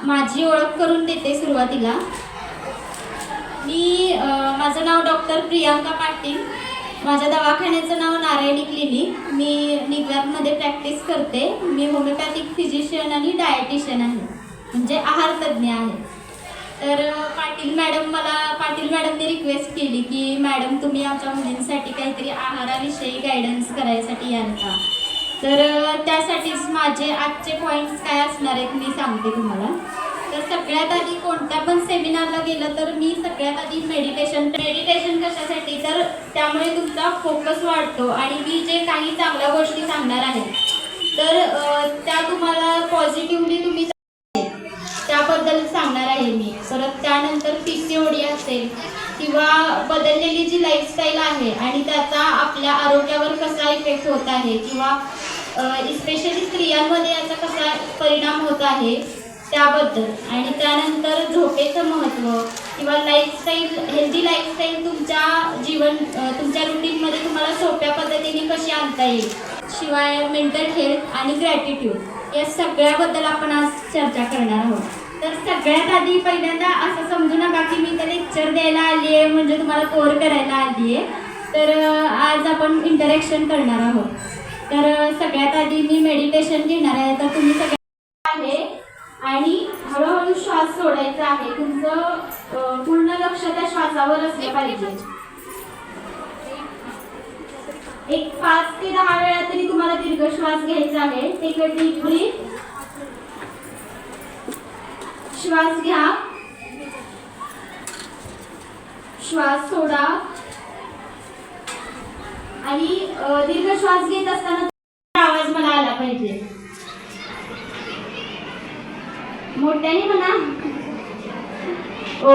माझी ओळख करून देते सुरुवातीला. मी माझं नाव डॉक्टर प्रियांका पाटील. माझ्या दवाखान्याचं नाव नारायणी क्लिनिक. मी निग्रातमध्ये प्रॅक्टिस करते. मी होमिओपॅथिक फिजिशियन आणि डायटिशियन आहे. म्हणजे आहार तज्ज्ञ आहे. तर पाटील मॅडम मला पाटील मॅडमने रिक्वेस्ट केली की मॅडम तुम्ही आमच्या मुलींसाठी काहीतरी आहाराविषयी गायडन्स करायसाठी याल का? तर त्यासाठीच माझे आजचे पॉईंट्स काय असणार आहेत मी सांगते तुम्हाला. तर सगळ्यात आधी कोणत्या पण सेमिनारला गेलं तर मी सगळ्यात आधी मेडिटेशन मेडिटेशन कशासाठी? तर त्यामुळे तुमचा फोकस वाढतो आणि मी जे काही चांगल्या गोष्टी सांगणार आहे तर त्या तुम्हाला पॉझिटिव्हली तुम्ही त्याबद्दल सांगणार आहे मी. परत त्यानंतर पी सी ओडी असेल किंवा बदललेली जी लाईफस्टाईल आहे आणि त्याचा आपल्या आरोग्यावर कसा इफेक्ट होत आहे किंवा इस्पेशली स्त्रियांमध्ये याचा कसा परिणाम होत आहे त्याबद्दल. आणि त्यानंतर झोपेचं महत्त्व किंवा लाईफस्टाईल हेल्दी लाईफस्टाईल तुमच्या जीवन तुमच्या रुटीनमध्ये तुम्हाला सोप्या पद्धतीने कशी आणता येईल? शिवाय मेंटल हेल्थ आणि ग्रॅटिट्यूड या सगळ्याबद्दल आपण आज चर्चा करणार आहोत. तर सगळ्यात आधी पहिल्यांदा असं समजू नका की मी तर लेक्चर द्यायला आली आहे म्हणजे तुम्हाला कोर करायला आली आहे. तर आज आपण इंटरॅक्शन करणार आहोत. तर सगळ्यात आधी मी मेडिटेशन घेणार आहे. तर तुम्ही सगळ्या आहे. आणि हळूहळू श्वास सोडायचा आहे. तुमचं पूर्ण लक्ष त्या श्वासावर असलं पाहिजे. एक पाच ते दहा वेळा तरी तुम्हाला दीर्घ श्वास घ्यायचा आहे. टेक अ डीप ब्रीथ श्वास घ्या. श्वास सोडा. आणि दीर्घ श्वास घेत असताना आवाज मला आला पाहिजे. मोठ्याने म्हणा. ओ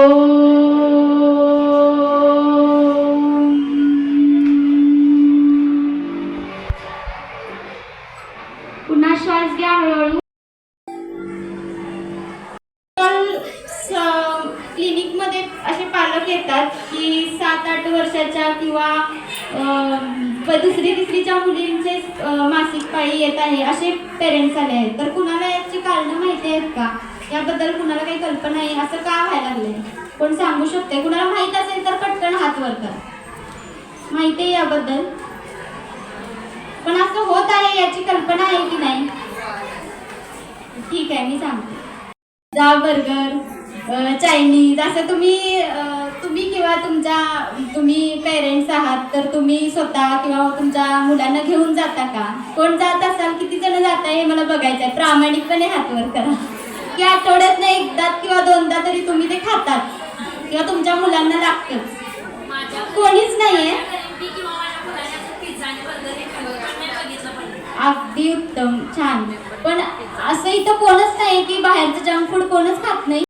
दुसरी तिसरीच्या मुलींचे मासिक पाळी येत आहे असे पेरेंट्स आले आहेत. तर कुणाला याची कारणं माहिती आहेत का? याबद्दल कुणाला काही कल्पना आहे? असं का व्हायला लागलंय? कोण सांगू शकते कुणाला माहीत असेल तर पटकन हात वर करा. माहिती आहे याबद्दल? पण असं होत आहे याची कल्पना आहे की नाही? ठीक आहे मी सांगते. जा बर्गर चायनीज असं तुम्ही तुम्ही किंवा तुमच्या तुम्ही पेरेंट्स आहात तर तुम्ही स्वतः किंवा तुमच्या मुलांना घेऊन जाता का? कोण जात असाल किती जण जात आहे हे मला बघायचं आहे. प्रामाणिकपणे हातवर करा. की आठवड्यात एकदा किंवा दोनदा तरी तुम्ही ते खातात. किंवा तुमच्या मुलांना लागतंच कोणीच नाहीये. अगदी उत्तम. छान. पण असं इथं कोणच नाही की बाहेरचं जंक फूड कोणच खात नाही.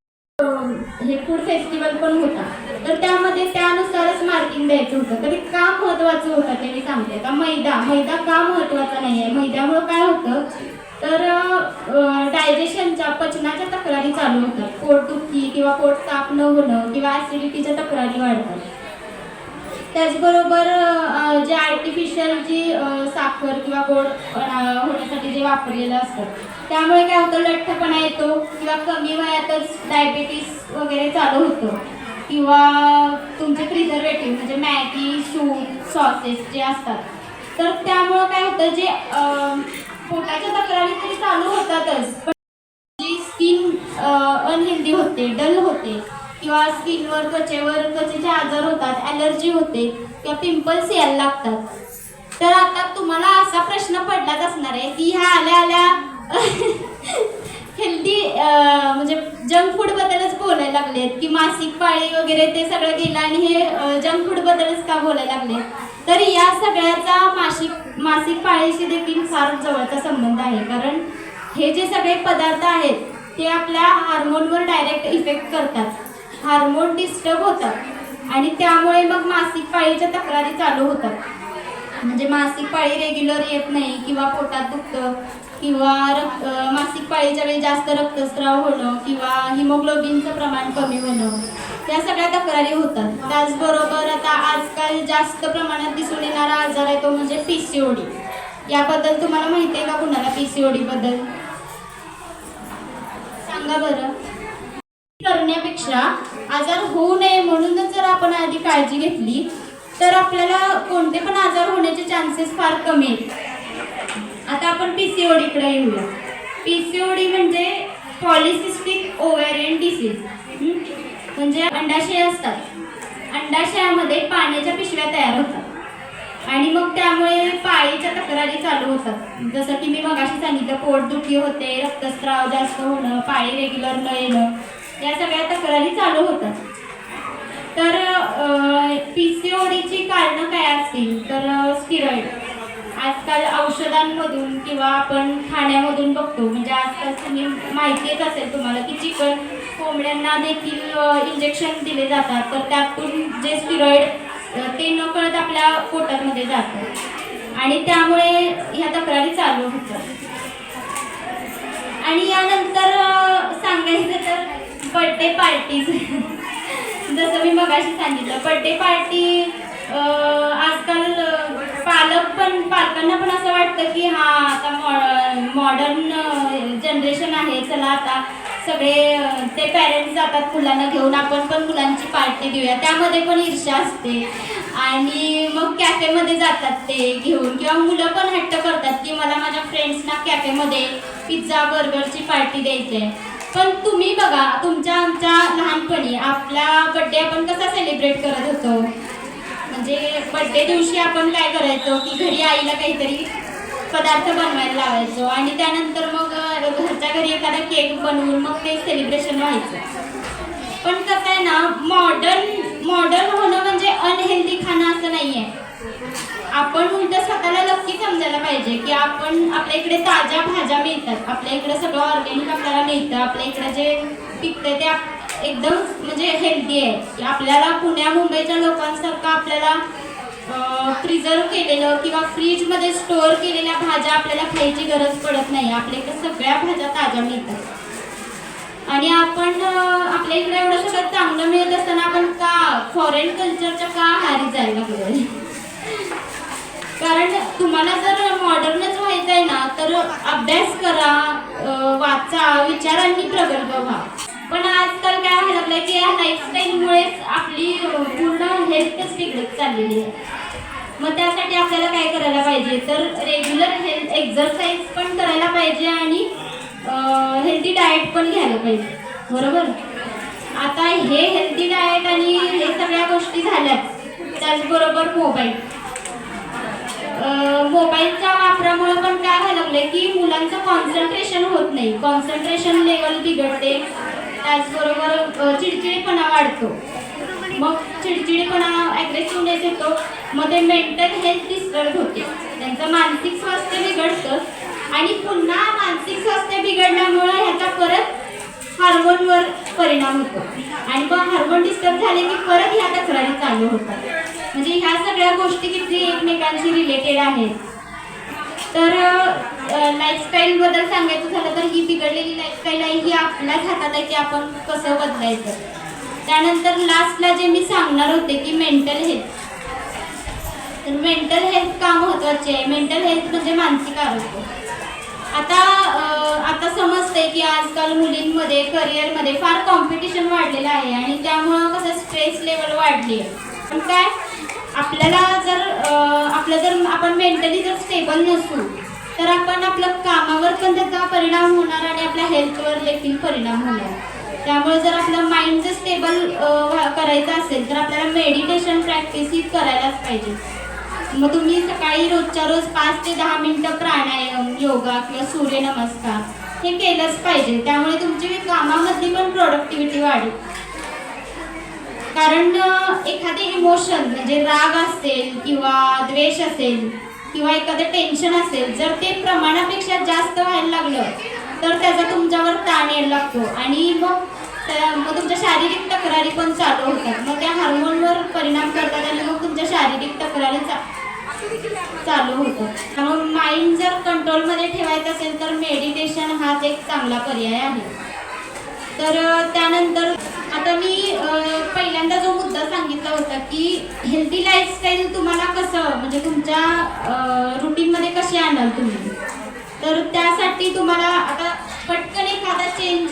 हे फूड फेस्टिवल पण होता. तर त्यामध्ये त्यानुसारच मार्किंग द्यायचं होतं. तरी का महत्वाचं होतं ते मी सांगते. का मैदा मैदा का महत्त्वाचा नाही आहे? मैद्यामुळं काय होतं? तर डायजेशनच्या पचनाच्या तक्रारी चालू होतात. पोटदुखी किंवा पोट ताप न होणं किंवा ॲसिडिटीच्या तक्रारी वाढतात. त्याचबरोबर जे आर्टिफिशियल जी साखर किंवा गोड होण्यासाठी जे वापरलेलं असतं. त्यामुळे काय होतं? लठ्ठपणा येतो किंवा कमी वयातच डायबिटीस वगैरे चालू होतं. किंवा तुमचे प्रिझर्वेटिव्ह म्हणजे मॅगी सूप सॉसेस जे असतात. तर त्यामुळं काय होतं जे पोटाच्या तक्रारी तरी चालू होतातच. पण जी स्किन अनहेल्दी होते डल होते किंवा स्किनवर त्वचेवर त्वचेचे आजार होतात ॲलर्जी होते किंवा पिंपल्स यायला लागतात. तर आता तुम्हाला असा प्रश्न पडलाच असणार आहे की ह्या आल्या आल्या हेल्दी म्हणजे जंक फूड बद्दलच बोलायला लागलेत की मासिक पाळी वगैरे ते सगळं गेलं आणि हे जंक फूड बद्दलच का बोलायला लागले तर या सगळ्याचा मासिक मासिक पाळीशी देखील फार जवळचा संबंध आहे. कारण हे जे सगळे पदार्थ आहेत ते आपल्या हार्मोनवर डायरेक्ट इफेक्ट करतात. हार्मोन डिस्टर्ब होतात. आणि त्यामुळे मग मासिक पाळीच्या तक्रारी चालू होतात. म्हणजे मासिक पाळी रेग्युलर येत नाही किंवा पोटात दुखतं. किंवा रक्त मासिक पाळीच्या वेळी जास्त रक्तस्राव होणं किंवा हिमोग्लोबिनचं प्रमाण कमी होणं या सगळ्या तक्रारी होतात. त्याचबरोबर आता आजकाल जास्त प्रमाणात दिसून येणारा आजार आहे तो म्हणजे पी सी ओडी याबद्दल तुम्हाला माहिती आहे का कुणाला पी सी ओडीबद्दल सांगा बरं. करण्यापेक्षा आजार होऊ नये म्हणूनच जर आपण आधी काळजी घेतली तर आपल्याला कोणते पण आजार होण्याचे चान्सेस फार कमी आहेत. आता आपण पीसीओडीकडे येऊया. पीसीओडी म्हणजे पॉलिसिस्टिक ओव्हॅरियन डिसीज म्हणजे अंडाशय असतात. अंडाशयामध्ये पाण्याच्या पिशव्या तयार होतात. आणि मग त्यामुळे पाळीच्या तक्रारी चालू होतात. जसं की मी मगाशी सांगितलं पोटदुखी होते रक्तस्राव जास्त होणं पाळी रेग्युलर न येणं या सगळ्या तक्रारी चालू होतात. तर पी सी ओडीची कारणं काय असतील? तर स्टिरॉइड आजकाल औषधांमधून किंवा आपण खाण्यामधून बघतो म्हणजे आजकाल तुम्ही माहितीच असेल तुम्हाला की चिकन कोंबड्यांना देखील इंजेक्शन दिले जातात. तर त्यातून जे स्टिरॉइड ते न कळत आपल्या पोटामध्ये जातं. आणि त्यामुळे ह्या तक्रारी चालू होतात आणि यानंतर सांगायचं तर बर्थडे पार्टीज जसं मी मगाशी सांगितलं बर्थडे पार्टी आजकाल पालक पण पालकांना पण असं वाटतं की हा आता मॉडर्न जनरेशन आहे. चला आता सगळे ते पॅरेंट्स जातात मुलांना घेऊन. आपण पण मुलांची पार्टी देऊया त्यामध्ये पण ईर्षा असते. आणि मग कॅफेमध्ये जातात ते घेऊन. किंवा मुलं पण हट्ट करतात की मला माझ्या फ्रेंड्सना कॅफेमध्ये पिझ्झा बर्गरची पार्टी द्यायची आहे पण तुम्ही बघा तुमच्या आमच्या लहानपणी आपला बड्डे आपण कसा सेलिब्रेट करत होतो? म्हणजे बड्डे दिवशी आपण काय करायचो की घरी आईला काहीतरी पदार्थ बनवायला लावायचो आणि त्यानंतर मग घरच्या घरी एखादा केक बनवून मग ते सेलिब्रेशन व्हायचं. पण कसं आहे ना मॉडर्न मॉडर्न होणं म्हणजे अनहेल्दी खाणं असं नाही आहे आपण उलट स्वतःला नक्की समजायला पाहिजे की आपण आपल्या इकडे ताज्या भाज्या मिळतात आपल्या इकडे सगळं ऑर्गॅनिक आपल्याला मिळतं आपल्या इकडे जे पिकतं ते एकदम म्हणजे हेल्दी आहे. आपल्याला पुण्या मुंबईच्या लोकांसारखं आपल्याला प्रिझर्व केलेलं किंवा फ्रीजमध्ये स्टोअर केलेल्या भाज्या आपल्याला खायची गरज पडत नाही. आपल्या इकडे सगळ्या भाज्या ताज्या मिळतात. आणि आपण आपल्या इकडे एवढं सगळं चांगलं मिळत असताना आपण का फॉरेन कल्चरच्या का हारी जायला पाहिजे कारण तुम्हाला जर मॉडर्नच व्हायचं आहे ना तर अभ्यास करा वाचा विचारांनी प्रगल्भ व्हा. पण आजकाल काय व्हायला लागलंय की या लाईफस्टाईलमुळेच आपली पूर्ण हेल्थच बिघडत चाललेली आहे. मग त्यासाठी आपल्याला काय करायला पाहिजे? तर रेग्युलर हेल्थ एक्झरसाईज पण करायला पाहिजे आणि हेल्दी डाएट पण घ्यायला पाहिजे. बरोबर? आता हे हेल्दी डाएट आणि हे सगळ्या गोष्टी झाल्यात. त्याचबरोबर मोबाईल मोबाईलच्या वापरामुळे पण काय व्हायला लागलंय की मुलांचं कॉन्सन्ट्रेशन होत नाही. कॉन्सन्ट्रेशन लेवल बिघडते. त्याचबरोबर चिडचिडेपणा वाढतो. मग चिडचिडेपणा ॲग्रेसिव्हनेस येतो. मग ते मेंटल हेल्थ डिस्टर्ब होते. त्यांचं मानसिक स्वास्थ्य बिघडतं. आणि पुन्हा मानसिक स्वास्थ्य बिघडल्यामुळं ह्याचा परत हार्मोनवर परिणाम होतो. आणि मग हार्मोन डिस्टर्ब झाले की परत ह्या तक्रारी चालू होतात. म्हणजे ह्या सगळ्या गोष्टी किती एकमेकांशी रिलेटेड आहेत. तर लाईफस्टाईल बद्दल सांगायचं झालं तर ही बिघडलेली लाईफस्टाईल आहे ही आपल्याच हातात आहे की आपण कसं बदलायचं? त्यानंतर लास्टला जे मी सांगणार होते की मेंटल हेल्थ तर मेंटल हेल्थ का महत्वाची आहे? मेंटल हेल्थ म्हणजे मानसिक आरोग्य. आता आता समजतंय की आजकाल मुलींमध्ये करिअरमध्ये फार कॉम्पिटिशन वाढलेलं आहे आणि त्यामुळं कसं स्ट्रेस लेवल वाढली आहे. पण काय? आपल्याला जर आपलं जर आपण मेंटली जर स्टेबल नसू तर आपण आपलं कामावर पण त्याचा परिणाम होणार आणि आपल्या हेल्थवर देखील परिणाम होणार. त्यामुळे जर आपलं माइंड जर स्टेबल करायचं असेल तर आपल्याला मेडिटेशन प्रॅक्टिस ही करायलाच पाहिजे. मग तुम्ही सकाळी रोजच्या रोज पाच ते दहा मिनटं प्राणायाम योगा किंवा सूर्यनमस्कार हे केलंच पाहिजे. त्यामुळे तुमची कामामधली पण प्रोडक्टिव्हिटी वाढेल. कारण एखादे इमोशन म्हणजे राग असेल किंवा द्वेष असेल किंवा एखादं टेन्शन असेल जर ते प्रमाणापेक्षा जास्त व्हायला लागलं तर त्याचा तुमच्यावर ताण यायला लागतो. आणि मग त्या- मग तुमच्या शारीरिक तक्रारी पण चालू होतात. मग त्या हार्मोनवर परिणाम करतात आणि मग तुमच्या शारीरिक तक्रारी चा- चालू होतात त्यामुळे माइंड जर कंट्रोलमध्ये ठेवायचं असेल तर मेडिटेशन हाच एक चांगला पर्याय आहे. तर त्यानंतर आता मी पहिल्यांदा जो मुद्दा सांगितला होता की हेल्दी लाईफस्टाईल तुम्हाला कसं म्हणजे तुमच्या रुटीनमध्ये कशी आणाल तुम्ही? तर त्यासाठी तुम्हाला आता पटकन एखादा चेंज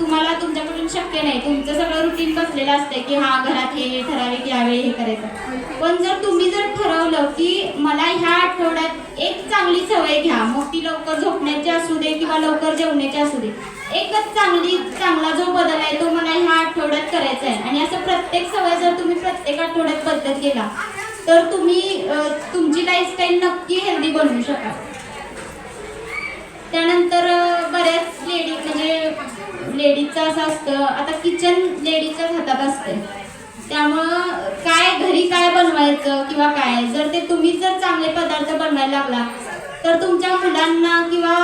तुम्हाला तुमच्याकडून शक्य नाही. तुमचं सगळं रुटीन बसलेलं असतं की हा घरात हे ठराविक यावेळी हे करायचं. पण जर तुम्ही जर ठरवलं की मला ह्या आठवड्यात एक चांगली सवय घ्या मग ती लवकर झोपण्याची असू दे किंवा लवकर जेवण्याची असू दे एकच चांगली चांगला जो बदल आहे तो मला ह्या आठवड्यात करायचा आहे. आणि असं प्रत्येक सवय जर तुम्ही प्रत्येक आठवड्यात बदलत गेला तर तुम्ही तुमची लाईफस्टाईल नक्की हेल्दी बनवू शकाल. त्यानंतर बऱ्याच लेडी म्हणजे लेडीजचं असं असतं आता किचन लेडीजच्याच हातात असते त्यामुळं काय घरी काय बनवायचं किंवा काय जर ते तुम्ही जर चांगले पदार्थ बनवायला लागला तर तुमच्या मुलांना किंवा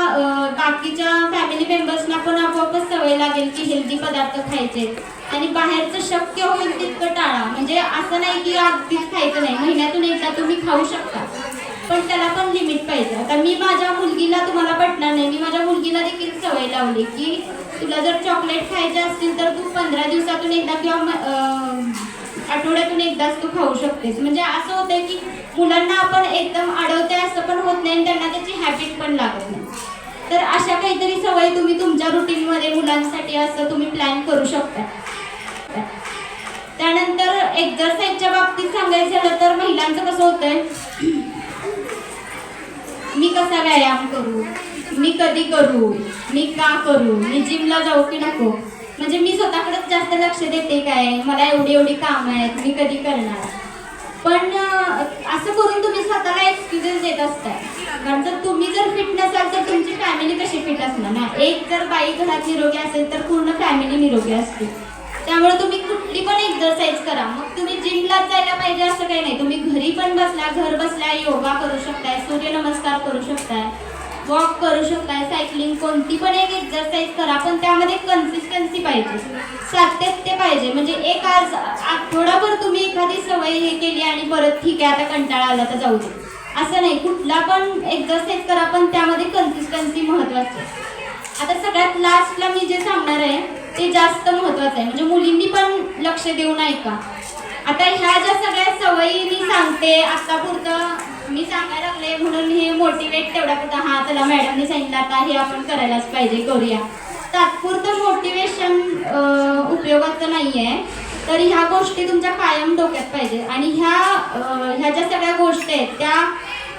बाकीच्या फॅमिली मेंबर्सना पण आपोआपच सवय लागेल की हेल्दी पदार्थ खायचे. आणि बाहेरचं शक्य होईल तितकं टाळा. म्हणजे असं नाही की अगदीच खायचं नाही. महिन्यातून एकदा तुम्ही खाऊ शकता. पण त्याला पण लिमिट पाहिजे. आता मी माझ्या मुलगीला तुम्हाला पटणार नाही. मी माझ्या मुलगीला देखील सवय लावली की तुला जर चॉकलेट खायचे असतील तर तू पंधरा दिवसातून एकदा किंवा आठवड्यातून एकदाच तू खाऊ शकतेस. म्हणजे असं होतंय की मुलांना आपण एकदम अडवते असं पण होत नाही आणि त्यांना त्याची हॅबिट पण लागत नाही. तर अशा काहीतरी सवय तुम्ही तुमच्या रुटीनमध्ये मुलांसाठी असं तुम्ही प्लॅन करू शकता. त्यानंतर एक्झरसाईजच्या बाबतीत सांगायचं झालं तर महिलांचं कसं होतंय? मी कसा व्यायाम करू? मी कधी करू? मी का करू? मी जिमला जाऊ की नको? म्हणजे मी स्वतःकडेच जास्त लक्ष देते काय? मला एवढी एवढी काम आहेत मी कधी करणार? पण असं करून तुम्ही स्वतःला एक्सक्युजेस देत असताय कारण जर तुम्ही जर फिट नसाल तर तुमची फॅमिली कशी फिट असणार ना? एक जर बाई घरात निरोगी असेल तर पूर्ण फॅमिली निरोगी असते. त्यामुळे तुम्ही कुठली पण एक्सरसाइज करा. मग तुम्ही जिमला जायला पाहिजे असं काही नाही. तुम्ही घरी पण बसल्या घर बसल्या योगा करू शकताय सूर्यनमस्कार करू शकताय. वॉक करू शकताय सायकलिंग कोणती पण एक एक्सरसाइज करा पण त्यामध्ये कन्सिस्टन्सी पाहिजे. सातत्य पाहिजे. म्हणजे एक आज आठवडाभर तुम्ही एखादी सवय हे केली आणि परत ठीक आहे आता कंटाळा आला तर जाऊ दे. असं नाही. कुठला पण एक्सरसाइज करा पण त्यामध्ये कन्सिस्टन्सी महत्वाची आहे. आता सगळ्यात लास्टला मी जे सांगणार आहे ते जास्त महत्वाचं आहे. म्हणजे मुलींनी पण लक्ष देऊन ऐका. आता ह्या ज्या सगळ्या सवयी मी सांगते आतापुरतं मी सांगायला लागले म्हणून हे मोटिवेट तेवढ्या पुरतं. हा चला मॅडमने सांगितलं आता हे आपण करायलाच पाहिजे करूया. तात्पुरतं मोटिवेशन उपयोगाचं नाही आहे तर ह्या गोष्टी तुमच्या कायम डोक्यात पाहिजे. आणि ह्या ह्या ज्या सगळ्या गोष्टी आहेत त्या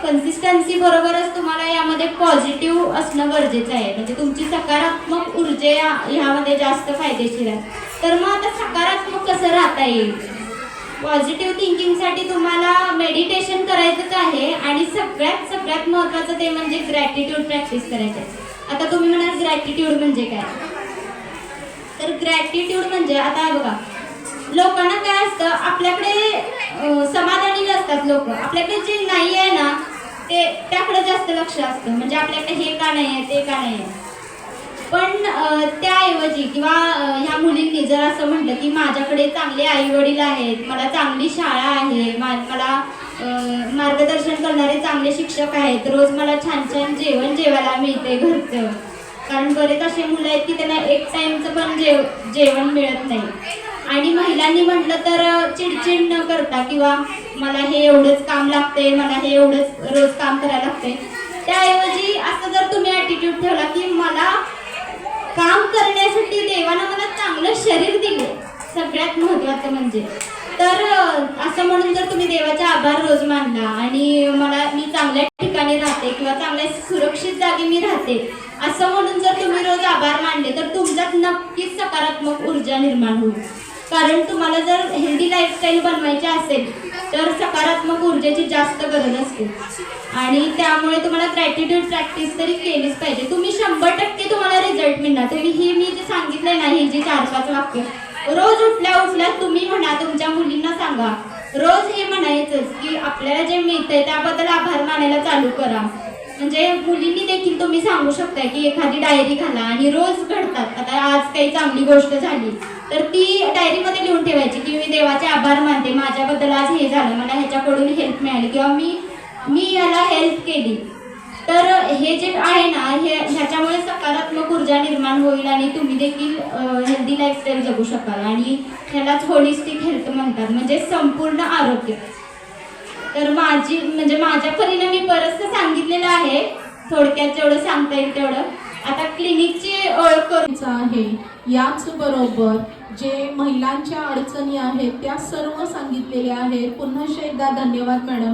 कन्सिस्टन्सी बरोबरच तुम्हाला यामध्ये पॉझिटिव्ह असणं गरजेचं आहे. म्हणजे तुमची सकारात्मक ऊर्जा ह्यामध्ये जास्त फायदेशीर आहे. तर मग आता सकारात्मक कसं राहता येईल? पॉझिटिव्ह थिंकिंगसाठी तुम्हाला मेडिटेशन करायचंच आहे आणि सगळ्यात सगळ्यात महत्त्वाचं ते म्हणजे ग्रॅटिट्यूड प्रॅक्टिस करायचं आहे. आता तुम्ही म्हणाल ग्रॅटिट्यूड म्हणजे काय? तर ग्रॅटिट्यूड म्हणजे आता बघा लोकांना काय असतं आपल्याकडे समाधानी असतात लोक आपल्याकडे जे नाही आहे ना ते त्याकडे जास्त लक्ष असतं. म्हणजे आपल्याकडे हे का नाही आहे ते का नाही आहे पण त्याऐवजी किंवा ह्या मुलींनी जर असं म्हटलं की माझ्याकडे चांगले आई वडील आहेत मला चांगली शाळा आहे मा- मला मार्गदर्शन करणारे चांगले शिक्षक आहेत रोज मला छान छान जेवण जेवायला मिळते घरचं. कारण बरेच असे मुलं आहेत की त्यांना एक टाइमचं पण जेव जेवण मिळत नाही. आणि महिलांनी म्हटलं तर चिडचिड न करता किंवा मला हे एवढंच काम लागते मला हे एवढंच रोज काम करायला लागते त्याऐवजी असं जर तुम्ही ॲटिट्यूड ठेवला की मला काम करण्यासाठी देवानं मला चांगलं शरीर दिले. सगळ्यात महत्वाचं म्हणजे. तर असं म्हणून जर तुम्ही देवाचा आभार रोज मानला आणि मला मी चांगल्या ठिकाणी राहते किंवा चांगल्या सुरक्षित जागी मी राहते असं म्हणून जर तुम्ही रोज आभार मानले तर तुमच्यात नक्कीच सकारात्मक ऊर्जा निर्माण होईल. कारण तुम्हाला जर हेल्दी लाईफस्टाईल बनवायची असेल तर सकारात्मक ऊर्जेची जास्त गरज असते. आणि त्यामुळे तुम्हाला ग्रॅटिट्यूड प्रॅक्टिस तरी केलीच पाहिजे. तुम्ही शंभर टक्के तुम्हाला रिझल्ट मिळणार. तुम्ही ही मी जे सांगितलंय ना ही जी चार पाच वाक्य रोज उठल्या उठल्या तुम्ही म्हणा तुमच्या मुलींना सांगा. रोज हे म्हणायचंच की आपल्याला जे मिळतंय त्याबद्दल आभार मानायला चालू करा. म्हणजे मुलींनी देखील तुम्ही सांगू शकता की एखादी डायरी घाला आणि रोज घडतात. आता आज काही चांगली गोष्ट झाली तर ती डायरीमध्ये लिहून ठेवायची की मी देवाचे आभार मानते माझ्याबद्दल आज हे झालं मला ह्याच्याकडून हेल्प मिळाली किंवा मी मी याला हेल्प केली. तर हे जे आहे ना हे ह्याच्यामुळे सकारात्मक ऊर्जा निर्माण होईल आणि तुम्ही देखील हेल्दी लाईफस्टाईल जगू शकाल. आणि ह्यालाच होलिस्टिक हेल्थ म्हणतात म्हणजे संपूर्ण आरोग्य. तर माझी म्हणजे माझ्या परीने मी बरंचसं सांगितलेलं आहे. थोडक्यात जेवढं सांगता येईल तेवढं. आता क्लिनिकची ओळख करून आहे. याच बरोबर जे महिलांच्या अडचणी आहेत त्या सर्व सांगितलेल्या आहेत. पुन्हा एकदा धन्यवाद मॅडम.